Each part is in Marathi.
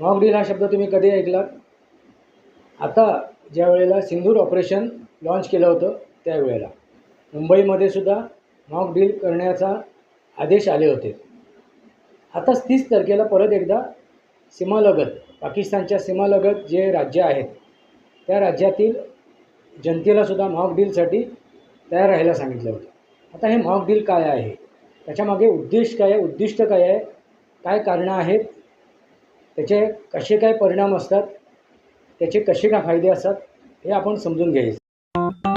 मॉक डील हा शब्द तुम्ही कधी ऐकलात? आता ज्या वेळेला सिंधूर ऑपरेशन लॉन्च केलं होतं त्यावेळेला. मुंबईमध्ये सुद्धा मॉक डील करण्याचा आदेश आले होते. आताच तीस तारखेला परत एकदा सीमालगत पाकिस्तानच्या सीमालगत जे राज्य आहेत त्या राज्यातील जनतेलासुद्धा मॉक डीलसाठी तयार राहायला सांगितलं होतं. आता हे मॉक डील काय आहे? त्याच्यामागे उद्देश काय आहे? उद्दिष्ट काय आहे? काय कारणं आहेत? त्याचे कसे काय परिणाम असतात त्याचे कसे काय फायदे असतात हे आपण समजून घ्यायचं.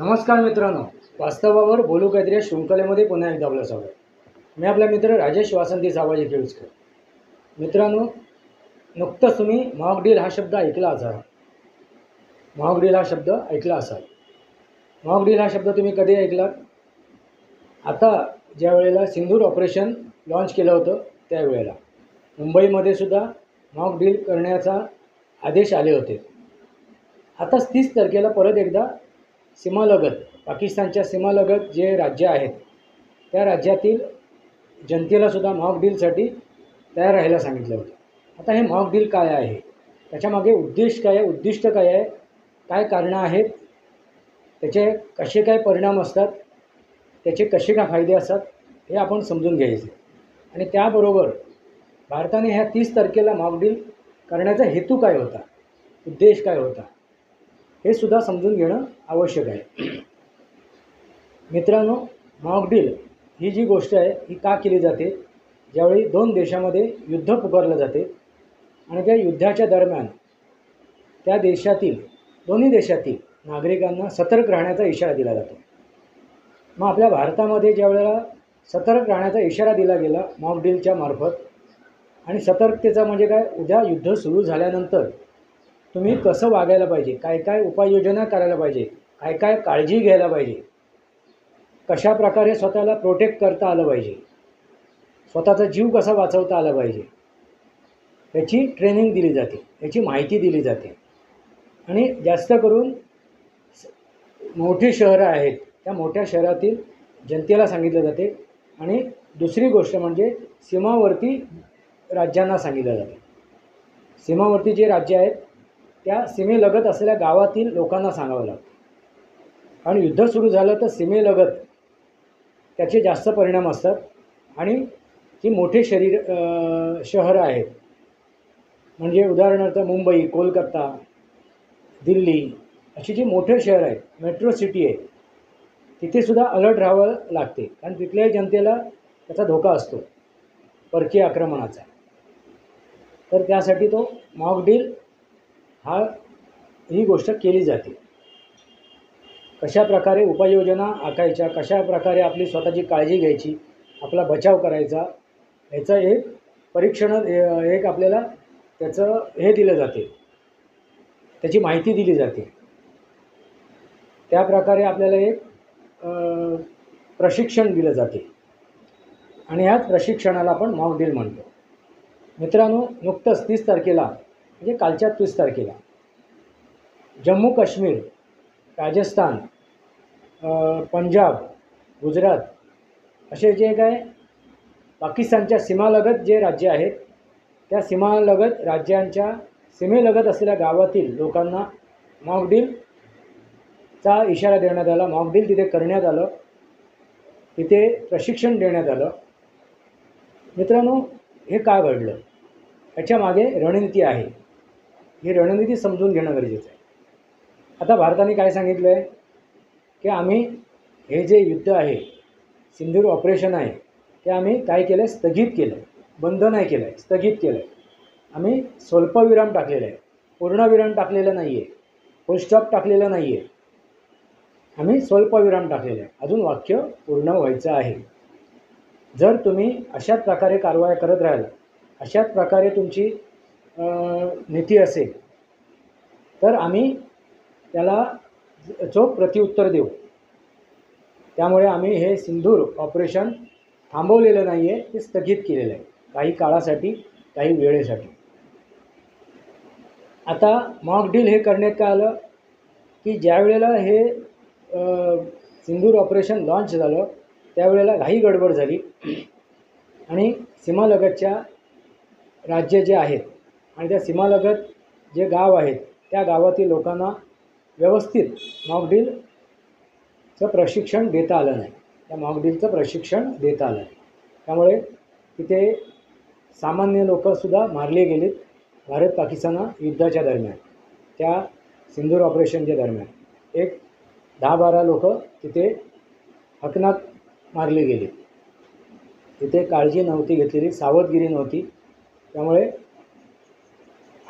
नमस्कार मित्रांनो वास्तवावर बोलू काहीतरी या शृंखलेमध्ये पुन्हा एकदा आपलं स्वागत. मी आपला मित्र राजेश वासंती सावजी केळुसकर. मित्रांनो नुकतंच तुम्ही मॉकडील हा शब्द ऐकला असाल. महागडील हा शब्द ऐकला असाल. मॉक डील हा शब्द तुम्ही कधी ऐकलात? आता ज्या वेळेला सिंदूर ऑपरेशन लॉन्च केलं होतं त्यावेळेला. मुंबईमध्ये सुद्धा मॉक डील करण्याचा आदेश आले होते. आताच तीस तारखेला परत एकदा सीमालगत पाकिस्तानच्या सीमालगत जे राज्य आहेत त्या राज्यातील जनतेलासुद्धा मॉक डीलसाठी तयार राहायला सांगितलं होतं. आता हे मॉक डील काय आहे? त्याच्यामागे उद्देश काय आहे? उद्दिष्ट काय आहे? काय कारणं आहेत? त्याचे कसे काय परिणाम असतात? त्याचे कसे काय फायदे असतात? हे आपण समजून घ्यायचे आणि त्याबरोबर भारताने ह्या तीस तारखेला मॉक डील करण्याचा हेतू काय होता? उद्देश काय होता? हे सुद्धा समजून घेणं आवश्यक आहे. मित्रांनो मॉकडील ही जी गोष्ट आहे ही का केली जाते? ज्यावेळी दोन देशामध्ये युद्ध पुकारलं जाते आणि त्या युद्धाच्या दरम्यान त्या देशातील दोन्ही देशातील नागरिकांना सतर्क राहण्याचा इशारा दिला जातो. मग आपल्या भारतामध्ये ज्या वेळेला सतर्क राहण्याचा इशारा दिला गेला मॉकडीलच्या मार्फत आणि सतर्कतेचा म्हणजे काय? उद्या युद्ध सुरू झाल्यानंतर तुम्ही कसं वागायला पाहिजे? काय काय उपाययोजना करायला पाहिजे? काय काय काळजी घ्यायला पाहिजे? कशा प्रकारे स्वतःला प्रोटेक्ट करता आलं पाहिजे? स्वतःचा जीव कसा वाचवता आला पाहिजे? याची ट्रेनिंग दिली जाते. याची माहिती दिली जाते. आणि जास्त करून मोठी शहरं आहेत. त्या मोठ्या शहरातील जनतेला सांगितलं जाते. आणि दुसरी गोष्ट म्हणजे सीमावर्ती राज्यांना सांगितलं जाते. सीमावर्ती जे राज्य आहेत त्या सीमेलगत असलेल्या गावातील लोकांना सांगावं लागतं. कारण युद्ध सुरू झालं तर सीमेलगत त्याचे जास्त परिणाम असतात. आणि जी मोठे शरीर शहरं आहेत. म्हणजे उदाहरणार्थ मुंबई कोलकाता दिल्ली अशी जी मोठे शहर आहेत मेट्रो सिटी आहे तिथेसुद्धा अलर्ट राहावं लागते. कारण तिथल्याही जनतेला त्याचा धोका असतो परकीय आक्रमणाचा. तर त्यासाठी तो मॉकडील हा ही गोष्ट केली जाते. कशा प्रकारे उपाययोजना आखायच्या कशा प्रकारे आपली स्वतःची काळजी घ्यायची आपला बचाव करायचा याचं एक परीक्षण एक आपल्याला त्याचं हे दिलं जाते. त्याची माहिती दिली जाते. त्या प्रकारे आपल्याला एक प्रशिक्षण दिलं जाते. आणि ह्याच प्रशिक्षणाला आपण मॉक म्हणतो. मित्रांनो नुकतंच तीस तारखेला म्हणजे कालच्या तीस तारखेला. जम्मू काश्मीर राजस्थान पंजाब गुजरात असे जे काय पाकिस्तानच्या सीमालगत जे राज्य आहेत त्या सीमालगत राज्यांच्या सीमेलगत असलेल्या गावातील लोकांना मॉकडीलचा इशारा देण्यात आला. मॉकडील तिथे करण्यात आलं. तिथे प्रशिक्षण देण्यात आलं. मित्रांनो हे का घडलं? याच्यामागे रणनीती आहे. ही रणनीती समजून घेणं गरजेचं आहे. आता भारताने काय सांगितलं आहे की आम्ही हे जे युद्ध आहे सिंधूर ऑपरेशन आहे ते आम्ही काय केलं आहे स्थगित केलं आहे बंद नाही केलं आहे स्थगित केलं आहे आम्ही स्वल्पविराम टाकलेला आहे. पूर्णविराम टाकलेलं नाही आहे फुलस्टॉप टाकलेला नाही आहे आम्ही स्वल्पविराम टाकलेला आहे. अजून वाक्य पूर्ण व्हायचं आहे. जर तुम्ही अशाच प्रकारे कारवाया करत राहिला अशाच प्रकारे तुमची नीती असेल तर आम्ही त्याला चोख प्रत्युत्तर देऊ. त्यामुळे आम्ही हे सिंधूर ऑपरेशन थांबवलेलं नाही आहे ते स्थगित केलेलं आहे काही काळासाठी काही वेळेसाठी. आता मॉक डील हे करण्यात काय आलं? की ज्या वेळेला हे सिंधूर ऑपरेशन लॉन्च झालं त्यावेळेला घाई गडबड झाली. आणि सीमालगतच्या राज्य जे आहेत आणि त्या सीमालगत जे गाव आहेत त्या गावातील लोकांना व्यवस्थित मॉकडीलचं प्रशिक्षण देता आलं नाही. त्या मॉकडीलचं प्रशिक्षण देता आलं नाही. त्यामुळे तिथे सामान्य लोकंसुद्धा मारले गेलेत भारत पाकिस्तान युद्धाच्या दरम्यान. त्या सिंधूर ऑपरेशनच्या दरम्यान. एक दहा बारा लोक तिथे हकनात मारले गेले तिथे काळजी नव्हती घेतलेली सावधगिरी नव्हती. त्यामुळे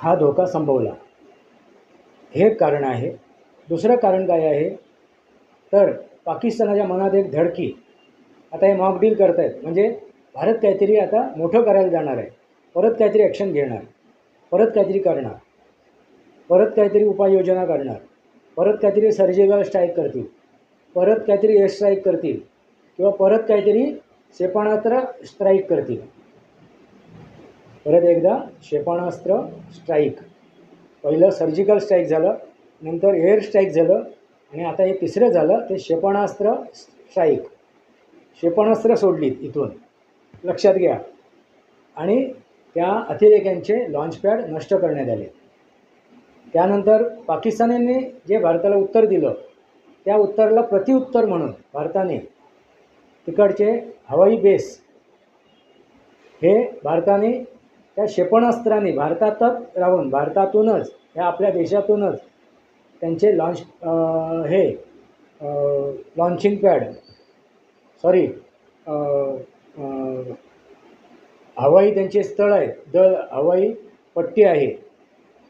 हा धोका संभवला. हे एक कारण आहे. दुसरं कारण काय आहे? तर पाकिस्तानाच्या मनात एक धडकी. आता हे मॉक डील करत आहेत म्हणजे भारत काहीतरी आता मोठं करायला जाणार आहे. परत काहीतरी ॲक्शन घेणार. परत काहीतरी करणार. परत काहीतरी उपाययोजना करणार. परत काहीतरी सर्जिकल स्ट्राईक करतील. परत काहीतरी एअर स्ट्राईक करतील. किंवा परत काहीतरी क्षेपणास्त्र स्ट्राईक करतील. परत एकदा क्षेपणास्त्र स्ट्राईक पहिलं सर्जिकल स्ट्राईक झालं नंतर एअर स्ट्राईक झालं आणि आता हे तिसरं झालं ते क्षेपणास्त्र स्ट्राईक क्षेपणास्त्र सोडलीत इथून. लक्षात घ्या. आणि त्या अतिरेक्यांचे लॉन्चपॅड नष्ट करण्यात आले. त्यानंतर पाकिस्तानाने जे भारताला उत्तर दिलं त्या उत्तराला प्रतिउत्तर म्हणून भारताने तिकडचे हवाई बेस हे भारताने त्या क्षेपणास्त्राने भारतातच राहून भारतातूनच ह्या आपल्या देशातूनच त्यांचे लॉन्च हे लॉन्चिंग पॅड सॉरी हवाई त्यांचे स्थळ आहेत दळ हवाई पट्टी आहे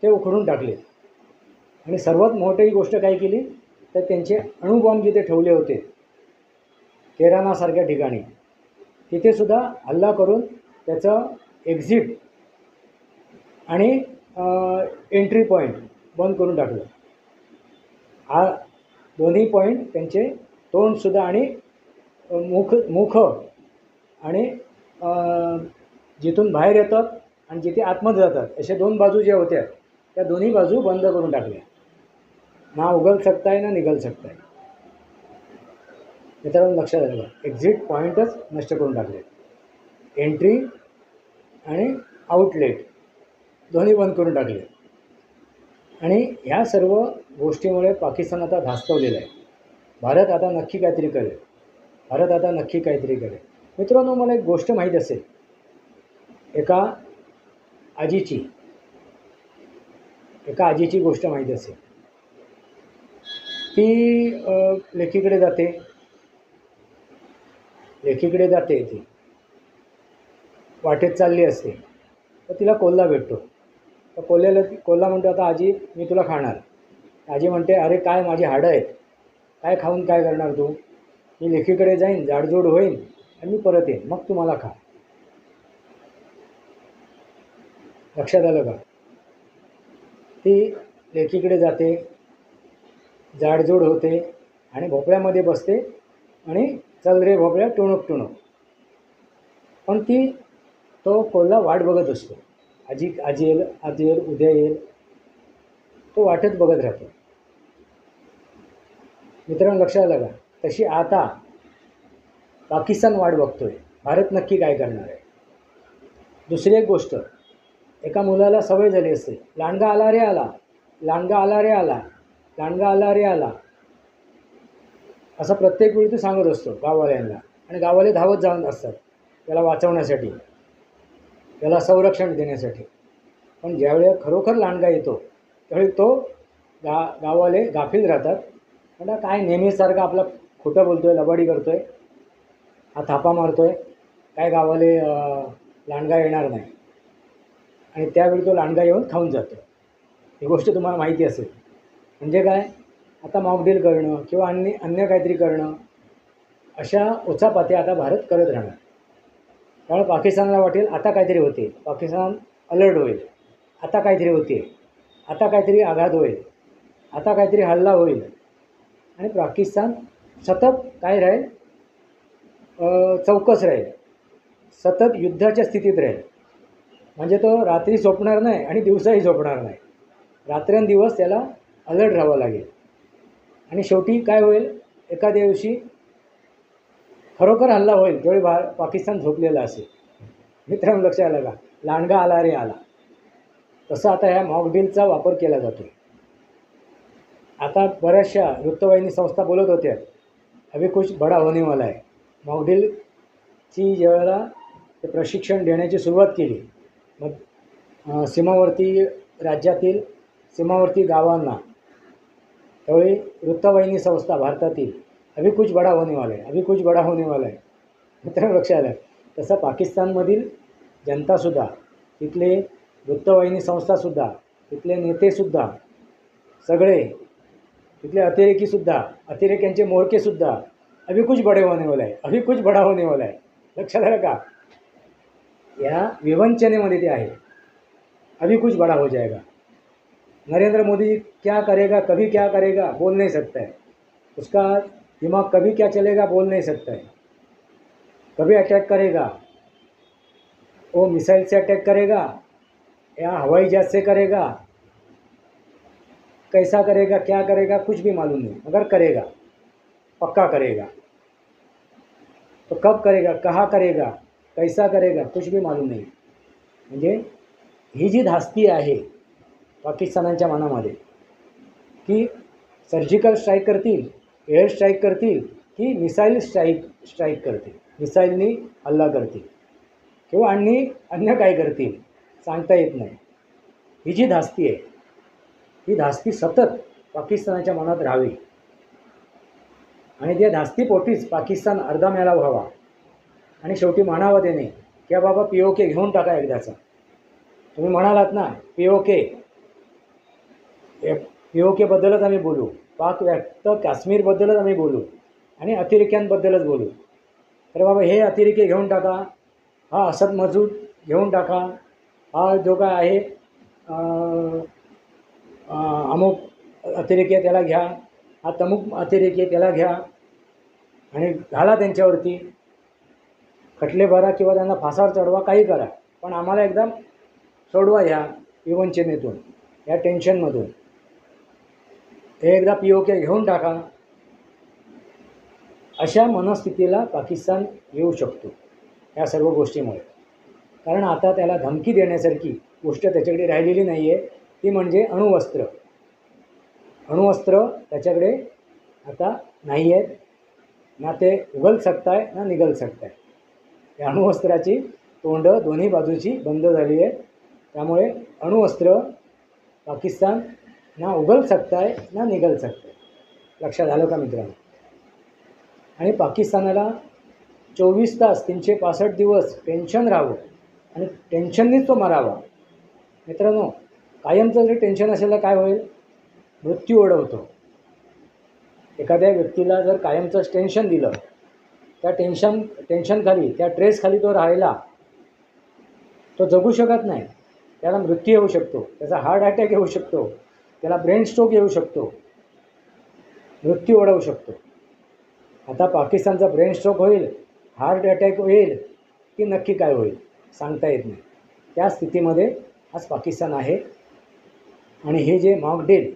ते उखडून टाकले. आणि सर्वात मोठी गोष्ट काय केली? तर त्यांचे अणुबॉम्ब जिथे ठेवले होते केरानासारख्या ठिकाणी तिथेसुद्धा हल्ला करून त्याचं एक्झिट आणि एंट्री पॉईंट बंद करून टाकलं. हा दोन्ही पॉईंट त्यांचे तोंडसुद्धा आणि मुख मुख आणि जिथून बाहेर येतात आणि जिथे आतमध्ये जातात अशा दोन बाजू ज्या होत्या त्या दोन्ही बाजू बंद करून टाकल्या. ना उगल सकताय ना निघल सकताय मित्रांनो लक्षात आलं एक्झिट पॉईंटच नष्ट करून टाकले. एंट्री आणि आउटलेट दोन्ही बंद करून टाकले. आणि ह्या सर्व गोष्टीमुळे पाकिस्तान आता धास्तवलेला आहे. भारत आता नक्की काहीतरी करेल. भारत आता नक्की काहीतरी करेल. मित्रांनो मला एक गोष्ट माहीत असेल. एका आजीची एका आजीची गोष्ट माहीत असेल. ती लेखीकडे जाते. लेखीकडे जाते ती. वाटेत चालली असते. तर तिला कोल्हा भेटतो. तर कोल्ह्याला कोल्हा म्हणतो आता आजी मी तुला खाणार. आजी म्हणते अरे काय माझी हाडं आहेत? काय खाऊन काय करणार तू? मी लेखीकडे जाईन जाडजूड होईन आणि मी परत येईन. मग तू मला खा. लक्षात आलं का? ती लेखीकडे जाते जाडजूड होते आणि भोपळ्यामध्ये बसते आणि चल रे भोपळ्या टुणूक टुणूक. पण ती तो कोल्हा वाट बघत असतो. आजी आजी येईल आजी येईल उद्या येईल. तो वाटत बघत राहतो. मित्रांनो लक्षात लागा का? तशी आता पाकिस्तान वाट बघतोय. भारत नक्की काय करणार आहे? दुसरी एक गोष्ट एका मुलाला सवय झाली असते. लांडगा आला रे आला. लांडगा आला रे आला. लांडगा आला रे आला. असं प्रत्येक वेळी तो सांगत असतो गाववाल्यांना. आणि गाववाले धावत जाऊन असतात. त्याला वाचवण्यासाठी. त्याला संरक्षण देण्यासाठी. पण ज्यावेळेला खरोखर लांडगा येतो त्यावेळी तो गा गाववाले गाफील राहतात. म्हणता काय नेहमीसारखं आपला खोटं बोलतो आहे लबाडी करतो आहे हा थापा मारतो आहे काय गावाले लांडगा येणार नाही. आणि त्यावेळी तो लांडगा येऊन खाऊन जातो. ही गोष्ट तुम्हाला माहिती असेल. म्हणजे काय? आता मॉकडील करणं किंवा अन्य अन्य काहीतरी करणं अशा उचापाती आता भारत करत राहणार. त्यामुळे पाकिस्तानला वाटेल आता काहीतरी होते. पाकिस्तान अलर्ट होईल. आता काहीतरी होते. आता काहीतरी आघात होईल. आता काहीतरी हल्ला होईल. आणि पाकिस्तान सतत काय राहील? चौकस राहील. सतत युद्धाच्या स्थितीत राहील. म्हणजे तो रात्री झोपणार नाही आणि दिवसाही झोपणार नाही. रात्रंदिवस त्याला अलर्ट राहावं लागेल. आणि शेवटी काय होईल? एखाद्या दिवशी खरोखर हल्ला होईल त्यावेळी भा पाकिस्तान झोपलेला असेल. मित्रांनो लक्षात आलं का? लांडगा आला रे आला. तसं आता ह्या मॉकड्रिलचा वापर केला जातो आता बऱ्याचशा वृत्तवाहिनी संस्था बोलत होत्या अभि कुछ बडा होणेवाला आहे मॉकड्रिलची ज्यावेळेला ते प्रशिक्षण देण्याची सुरुवात केली. मग सीमावर्ती राज्यातील सीमावर्ती गावांना त्यावेळी वृत्तवाहिनी संस्था भारतातील अभि कुछ बडा होने वाला आहे अभि कुछ बडा होने वाला आहे मित्रांनो लक्षात आलं तसं पाकिस्तानमधील जनतासुद्धा तिथले वृत्तवाहिनी संस्थासुद्धा तिथले नेतेसुद्धा सगळे तिथले अतिरेकीसुद्धा अतिरेक्यांचे मोरकेसुद्धा अभि कुछ बडे होने वाला आहे अभि कुछ बडा होने वाला आहे लक्षात आलं का? या विवंचनेमध्ये ते आहे। अभी कुछ बड़ा हो जाएगा। नरेंद्र मोदी क्या करेगा कभी क्या करेगा बोल नहीं सकता है। उसका दिमाग कभी क्या चलेगा बोल नहीं सकता है। कभी अटैक करेगा। वो मिसाइल से अटैक करेगा। या हवाई जहाज से करेगा। कैसा करेगा क्या करेगा कुछ भी मालूम नहीं। मगर करेगा पक्का करेगा। तो कब करेगा कहाँ करेगा कैसा करेगा कुछ भी मालूम नहीं। म्हणजे ही जी धास्ती आहे पाकिस्तानाच्या मनामध्ये की सर्जिकल स्ट्राईक करतील एअर स्ट्राईक करतील की मिसाईल स्ट्राईक स्ट्राईक करतील. मिसाईलनी हल्ला करतील. किंवा आणि अन्य काय करतील? सांगता येत नाही. ही जी धास्ती आहे ही धास्ती सतत पाकिस्तानाच्या मनात राहावी. आणि त्या धास्तीपोटीच पाकिस्तान अर्धा मेला व्हावा. आणि शेवटी म्हणावं त्याने की बाबा पी ओ के घेऊन टाका एकदाचा. तुम्ही म्हणालात ना पी ओ के पी ओ केबद्दलच आम्ही बोलू. पाक व्यक्त काश्मीरबद्दलच आम्ही बोलू आणि अतिरेक्यांबद्दलच बोलू. तर बाबा हे अतिरेकी घेऊन टाका हा असद मजूद घेऊन टाका हा जो काय आहे अमुक अतिरेकी त्याला घ्या हा तमुक अतिरेकी त्याला घ्या आणि घाला त्यांच्यावरती. खटले भरा किंवा त्यांना फासावर चढवा काही करा. पण आम्हाला एकदम सोडवा ह्या विवंचनेतून या टेन्शनमधून हे एकदा पी ओ के घेऊन टाका. अशा मनस्थितीला पाकिस्तान येऊ शकतो या सर्व गोष्टीमुळे. कारण आता त्याला धमकी देण्यासारखी गोष्ट त्याच्याकडे राहिलेली नाही आहे ती म्हणजे अणुवस्त्र. अणुवस्त्र त्याच्याकडे आता नाही आहेत ना ते उगल सकताय ना निघल सकताय या अणुवस्त्राची तोंड दोन्ही बाजूची बंद झाली आहे त्यामुळे अणुवस्त्र पाकिस्तान ना उगल सकताय ना निघल सकताय. लक्षात आलं का मित्रांनो? आणि पाकिस्तानाला चोवीस तास तीनशे पासष्ट दिवस टेन्शन राहावं आणि टेन्शननीच तो मरावा. मित्रांनो कायमचं जर टेन्शन असेल तर काय होईल? मृत्यू ओढवतो. एखाद्या व्यक्तीला जर कायमचं टेन्शन दिलं त्या टेन्शन टेन्शनखाली त्या ट्रेसखाली तो राहिला तो जगू शकत नाही. त्याला मृत्यू येऊ शकतो. त्याचा हार्ट अटॅक येऊ शकतो. त्याला ब्रेन स्ट्रोक येऊ शकतो. मृत्यू ओढवू शकतो. आता पाकिस्तानचा ब्रेन स्ट्रोक होईल हार्ट अटॅक होईल की नक्की काय होईल सांगता येत नाही. त्या स्थितीमध्ये आज पाकिस्तान आहे. आणि हे जे मॉकडेल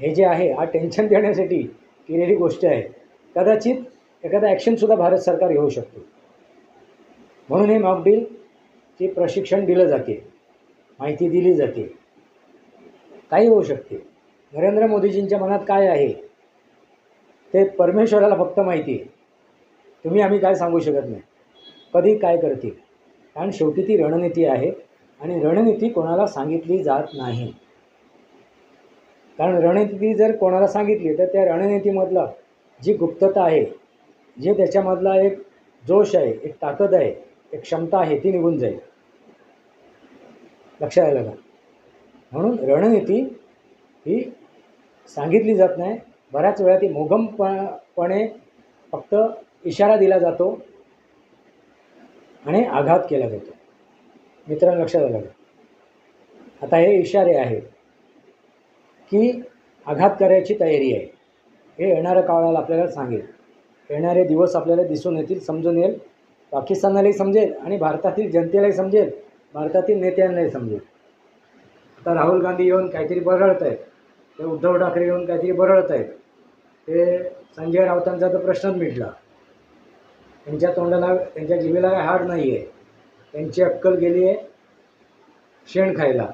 हे जे आहे हा टेन्शन देण्यासाठी केलेली गोष्ट आहे. कदाचित एखादा ॲक्शनसुद्धा भारत सरकार घेऊ शकतो. म्हणून हे मॉकडीलचे प्रशिक्षण दिलं जाते माहिती दिली जाते. काही होऊ शकते. नरेंद्र मोदीजींच्या मनात काय आहे? ते परमेश्वराला फक्त माहिती आहे. तुम्ही आम्ही काय सांगू शकत नाही. कधी काय करतील? कारण शेवटी ती रणनीती आहे आणि रणनीती कोणाला सांगितली जात नाही. कारण रणनीती जर कोणाला सांगितली तर त्या रणनीतीमधला जी गुप्तता आहे जे त्याच्यामधला एक जोश आहे एक ताकद आहे एक क्षमता आहे ती निघून जाईल. लक्षात आलं का? म्हणून रणनीती ही सांगितली जात नाही. बऱ्याच वेळा ती मोगमपणे फक्त इशारा दिला जातो आणि आघात केला जातो. मित्रांनो लक्षात आलं आता हे इशारे आहेत की आघात करायची तयारी आहे. हे येणाऱ्या काळाला आपल्याला सांगेल. येणारे दिवस आपल्याला दिसून येतील समजून येईल. पाकिस्तानालाही समजेल आणि भारतातील जनतेलाही समजेल. भारतातील नेत्यांनाही समजेल. आता राहुल गांधी येऊन काहीतरी बरळत आहेत ते उद्धव ठाकरे येऊन काहीतरी बरळत आहेत ते संजय राऊतांचा तर प्रश्नच मिटला. त्यांच्या तोंडाला त्यांच्या जिभेला काय हाड नाही आहे त्यांची अक्कल गेली आहे शेण खायला.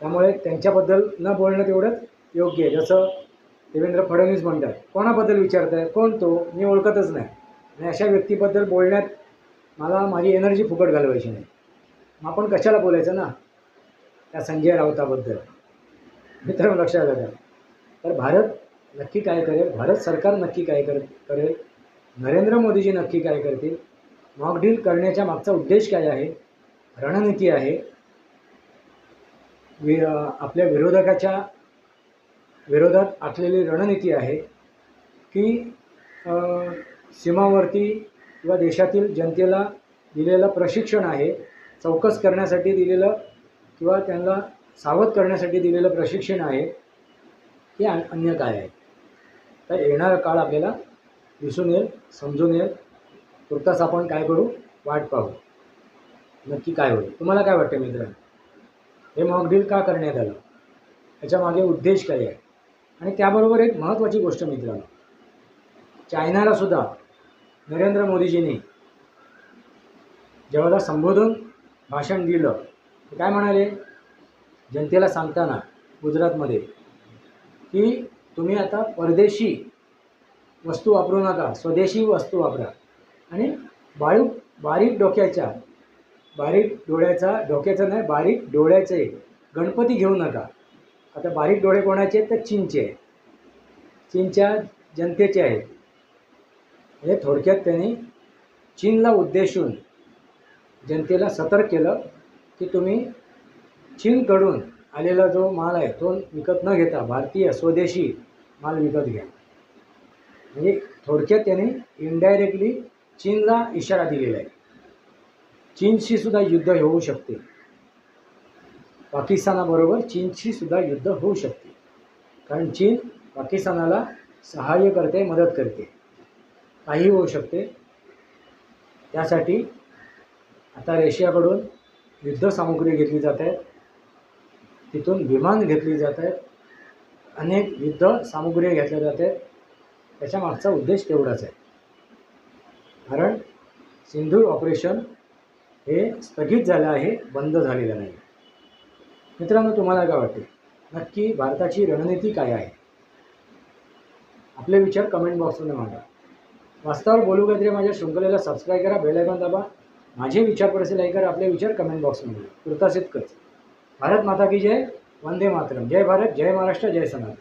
त्यामुळे त्यांच्याबद्दल न बोलणं तेवढंच योग्य आहे. जसं देवेंद्र फडणवीस म्हणतात कोणाबद्दल विचारत आहे कोण तो? मी ओळखतच नाही. आणि अशा व्यक्तीबद्दल बोलण्यात मला माझी एनर्जी फुकट घालवायची नाही. मग आपण कशाला बोलायचं ना? त्या संजय राऊताबद्दल. मित्रांनो लक्षात आलं तर भारत नक्की काय करेल? भारत सरकार नक्की काय कर करेल? नरेंद्र मोदीजी नक्की काय करतील? मॉकडील करण्याच्या मागचा उद्देश काय आहे? रणनीती आहे. वि आपल्या विरोधकाच्या विरोधात आखलेली रणनीती आहे की सीमावर्ती किंवा देशातील जनतेला दिलेलं प्रशिक्षण आहे चौकस करण्यासाठी दिलेलं किंवा त्यांना सावध करण्यासाठी दिलेलं प्रशिक्षण आहे हे अन्य काय आहे? तर येणारा काळ आपल्याला दिसून येईल समजून येईल. तुर्तास आपण काय करू? वाट पाहू. नक्की काय होईल? तुम्हाला काय वाटतं मित्रांनो? हे मॉकड्रील का करण्यात आलं? याच्यामागे उद्देश काय आहे? आणि त्याबरोबर एक महत्त्वाची गोष्ट मित्रांनो. चायनाला सुद्धा नरेंद्र मोदीजींनी जेव्हा संबोधन भाषण दिलं ते काय म्हणाले? जनतेला सांगताना गुजरातमध्ये की तुम्ही आता परदेशी वस्तू वापरू नका स्वदेशी वस्तू वापरा. आणि बारीक बारीक डोक्याच्या बारीक डोळ्याचा डोक्याचा नाही बारीक डोळ्याचे गणपती घेऊ नका. आता बारीक डोळे कोणाचे आहेत? तर चीनचे आहेत. चीनच्या जनतेचे आहेत. म्हणजे थोडक्यात त्यांनी चीनला उद्देशून जनतेला सतर्क केलं. की तुम्ही चीनकडून आलेला जो माल आहे तो विकत न घेता भारतीय स्वदेशी माल विकत घ्या. म्हणजे थोडक्यात त्याने इनडायरेक्टली चीनला इशारा दिलेला आहे. चीनशी सुद्धा युद्ध होऊ शकते. पाकिस्तानाबरोबर चीनशी सुद्धा युद्ध होऊ शकते. कारण चीन पाकिस्तानाला सहाय्य करते मदत करते. काही होऊ शकते. त्यासाठी आता रशियाकडून युद्धसामुग्री घेतली जात. आहे तिथून विमान घेतली जात. आहेत अनेक युद्ध सामुग्री घेतल्या जात. आहेत त्याच्या मागचा उद्देश तेवढाच आहे. कारण सिंधूर ऑपरेशन हे स्थगित झालं आहे बंद झालेलं नाही. मित्रांनो तुम्हाला काय वाटते? नक्की भारताची रणनीती काय आहे? आपले विचार कमेंट बॉक्समध्ये मांडा. वास्तवावर बोलू काहीतरी माझ्या शृंखलेला सबस्क्राईब करा बेल आयकॉन दाबा. माझे विचार परिस्थिती ऐकर आपले विचार कमेंट बॉक्समध्ये तुर्तास इतकंच भारत माता की जय वंदे मातरम. जय भारत जय महाराष्ट्र जय सनातन.